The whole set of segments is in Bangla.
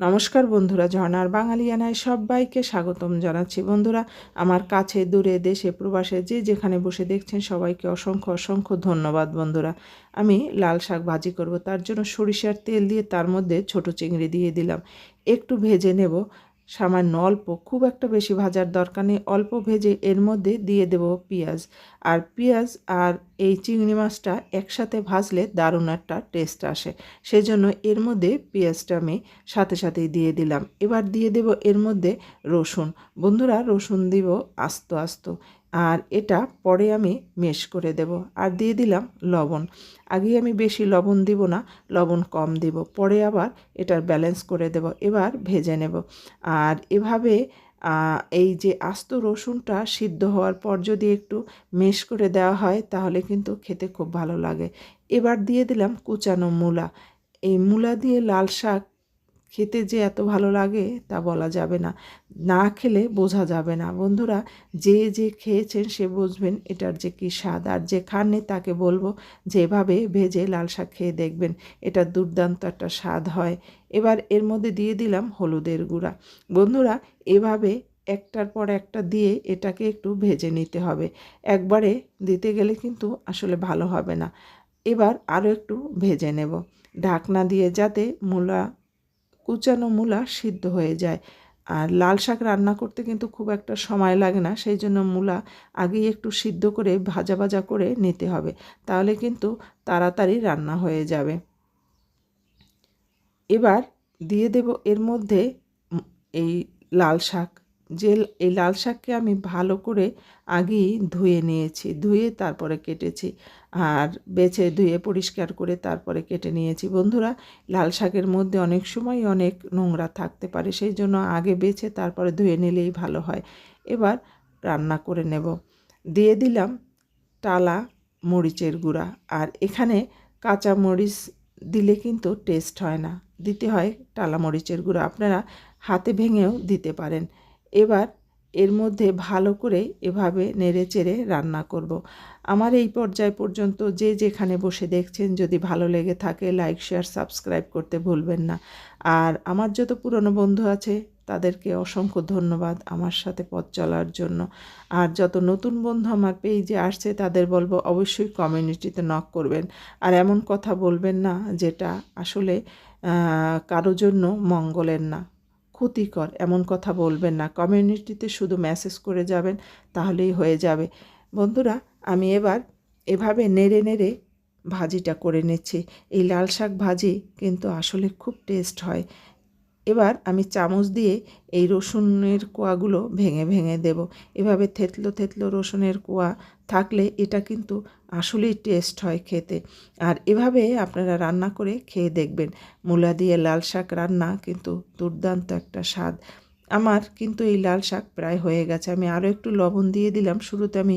নমস্কার বন্ধুরা ঝর্নার বাঙালিয়ানায় সবাইকে স্বাগতম জানাচ্ছি। বন্ধুরা, আমার কাছে, দূরে, দেশে, প্রবাসে যে যেখানে বসে দেখছেন সবাইকে অসংখ্য অসংখ্য ধন্যবাদ বন্ধুরা। আমি লাল শাক ভাজি করব, তার জন্য সরিষার তেল দিয়ে তার মধ্যে ছোট চিংড়ি দিয়ে দিলাম। একটু ভেজে নেব। সামান্য অল্প, খুব একটা বেশি ভাজার দরকার নেই, অল্প ভেজে এর মধ্যে দিয়ে দেব পেঁয়াজ। আর পেঁয়াজ আর এই চিংড়ি মাছটা একসাথে ভাজলে দারুণ একটা টেস্ট আসে। সেজন্য এর মধ্যে পেঁয়াজটা আমি সাথে সাথেই দিয়ে দিলাম। এবার দিয়ে দেব এর মধ্যে রসুন। বন্ধুরা, রসুন দিব আস্ত আস্ত। আর এটা পরে আমি মেশ করে দেব। আর দিয়ে দিলাম লবণ। আগে আমি বেশি লবণ দিব না, লবণ কম দিব। পরে আবার এটার ব্যালেন্স করে দেব। এবার ভেজে নেব। আর এভাবে এই যে আস্ত রসুনটা সিদ্ধ হওয়ার পর যদি একটু মেশ করে দেওয়া হয়, তাহলে কিন্তু খেতে খুব ভালো লাগে। এবার দিয়ে দিলাম কুচানো মূলা। এই মূলা দিয়ে লাল শাক খেতে যে এত ভালো লাগে তা বলা যাবে না। না খেলে বোঝা যাবে না। বন্ধুরা, যে যে খেয়েছেন সে বুঝবেন এটার যে কী স্বাদ। আর যে খাননি তাকে বলব যেভাবে ভেজে লাল শাক খেয়ে দেখবেন এটা দুর্দান্ত একটা স্বাদ হয়। এবার এর মধ্যে দিয়ে দিলাম হলুদের গুঁড়া। বন্ধুরা, এভাবে একটার পর একটা দিয়ে এটাকে একটু ভেজে নিতে হবে। একবারে দিতে গেলে কিন্তু আসলে ভালো হবে না। এবার আরও একটু ভেজে নেব। ঢাকনা দিয়ে যাতে মূলা কুচানো মূলা সিদ্ধ হয়ে যায়। আর লাল শাক রান্না করতে কিন্তু খুব একটা সময় লাগে না, সেই জন্য মূলা আগেই একটু সিদ্ধ করে ভাজা ভাজা করে নিতে হবে, তাহলে কিন্তু তাড়াতাড়ি রান্না হয়ে যাবে। এবার দিয়ে দেব এর মধ্যে এই লাল শাক। যে এই লাল শাককে আমি ভালো করে আগেই ধুয়ে নিয়েছি, ধুয়ে তারপরে কেটেছি আর বেছে ধুয়ে পরিষ্কার করে তারপরে কেটে নিয়েছি। বন্ধুরা, লাল শাকের মধ্যে অনেক সময় অনেক নোংরা থাকতে পারে, সেই জন্য আগে বেছে তারপরে ধুয়ে নিলেই ভালো হয়। এবার রান্না করে নেব। দিয়ে দিলাম টালা মরিচের গুঁড়া আর এখানে কাঁচা মরিচ দিলে কিন্তু টেস্ট হয় না। দিতে হয় টালা মরিচের গুঁড়া, আপনারা হাতে ভেঙেও দিতে পারেন। এবার এর মধ্যে ভালো করে এভাবে নেড়ে চেড়ে রান্না করব। আমার এই পর্যায় পর্যন্ত যে যেখানে বসে দেখছেন, যদি ভালো লেগে থাকে লাইক শেয়ার সাবস্ক্রাইব করতে ভুলবেন না। আর আমার যত পুরনো বন্ধু আছে, তাদেরকে অসংখ্য ধন্যবাদ আমার সাথে পথ চলার জন্য। আর যত নতুন বন্ধু আমার পেজে আসছে, তাদের বলব অবশ্যই কমিউনিটিতে নক করবেন। আর এমন কথা বলবেন না, যেটা আসলে কারও জন্য মঙ্গলের না। ক্ষতিকর, এমন কথা বলবেন না। কমিউনিটিতে শুধু মেসেজ করে যাবেন, তাহলেই হয়ে যাবে। বন্ধুরা, আমি এবার এভাবে নেড়ে নেড়ে ভাজিটা করে নিচ্ছি। এই লাল শাক ভাজি কিন্তু আসলে খুব টেস্ট হয়। এবার আমি চামচ দিয়ে এই রসুনের কোয়াগুলো ভেঙে ভেঙে দেব। এভাবে থেতলো থেতলো রসুনের কোয়া থাকলে এটা কিন্তু আসলেই টেস্ট হয় খেতে। আর এভাবে আপনারা রান্না করে খেয়ে দেখবেন। মূলা দিয়ে লাল শাক রান্না কিন্তু দুর্দান্ত একটা স্বাদ। আমার কিন্তু এই লাল শাক প্রায় হয়ে গেছে। আমি আরও একটু লবণ দিয়ে দিলাম। শুরুতে আমি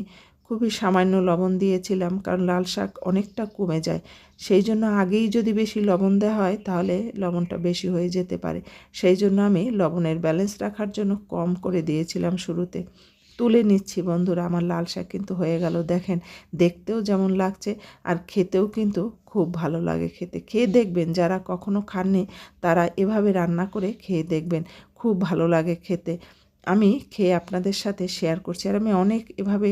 খুবই সামান্য লবণ দিয়েছিলাম, কারণ লাল শাক অনেকটা কমে যায়। সেই জন্য আগেই যদি বেশি লবণ দেওয়া হয়, তাহলে লবণটা বেশি হয়ে যেতে পারে। সেই জন্য আমি লবণের ব্যালেন্স রাখার জন্য কম করে দিয়েছিলাম শুরুতে। তুলে নিচ্ছি বন্ধুরা, আমার লাল শাক কিন্তু হয়ে গেল, দেখেন। দেখতেও যেমন লাগছে, আর খেতেও কিন্তু খুব ভালো লাগে খেতে। খেয়ে দেখবেন, যারা কখনো খাননি, তারা এভাবে রান্না করে খেয়ে দেখবেন, খুব ভালো লাগে খেতে। আমি খেয়ে আপনাদের সাথে শেয়ার করছি, আর আমি অনেক এভাবে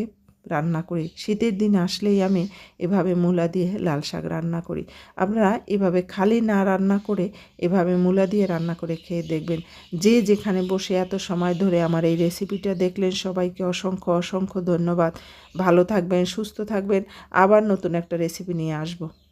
রান্না করি। শীতের দিন আসলেই আমি এভাবে মূলা দিয়ে লাল শাক রান্না করি। আপনারা এভাবে খালি না রান্না করে এভাবে মূলা দিয়ে রান্না করে খেয়ে দেখবেন। যে যেখানে বসে এত সময় ধরে আমার এই রেসিপিটা দেখলেন, সবাইকে অসংখ্য অসংখ্য ধন্যবাদ। ভালো থাকবেন, সুস্থ থাকবেন। আবার নতুন একটা রেসিপি নিয়ে আসব।